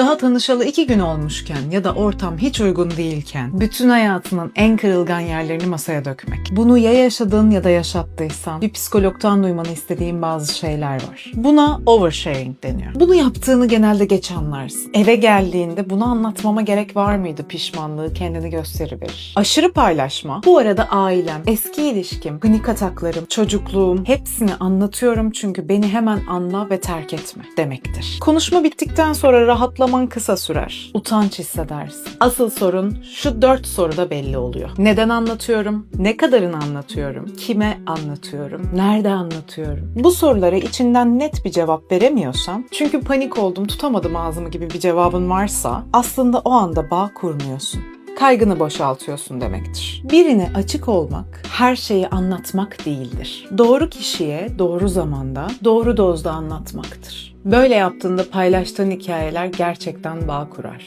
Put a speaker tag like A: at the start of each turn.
A: Daha tanışalı iki gün olmuşken ya da ortam hiç uygun değilken bütün hayatının en kırılgan yerlerini masaya dökmek. Bunu ya yaşadın ya da yaşattıysan bir psikologtan duymanı istediğim bazı şeyler var. Buna oversharing deniyor. Bunu yaptığını genelde geç anlarsın. Eve geldiğinde bunu anlatmama gerek var mıydı pişmanlığı kendini gösteriverir. Aşırı paylaşma. Bu arada ailem, eski ilişkim, panik ataklarım, çocukluğum hepsini anlatıyorum çünkü beni hemen anla ve terk etme demektir. Konuşma bittikten sonra rahatlaman kısa sürer. Utanç hissedersin. Asıl sorun şu dört soruda belli oluyor. Neden anlatıyorum? Ne kadarını anlatıyorum? Kime anlatıyorum? Nerede anlatıyorum? Bu sorulara içinden net bir cevap veremiyorsan, çünkü panik oldum tutamadım ağzımı gibi bir cevabın varsa aslında o anda bağ kurmuyorsun kaygını boşaltıyorsun demektir. Birine açık olmak, her şeyi anlatmak değildir. Doğru kişiye, doğru zamanda, doğru dozda anlatmaktır. Böyle yaptığında paylaştığın hikayeler gerçekten bağ kurar.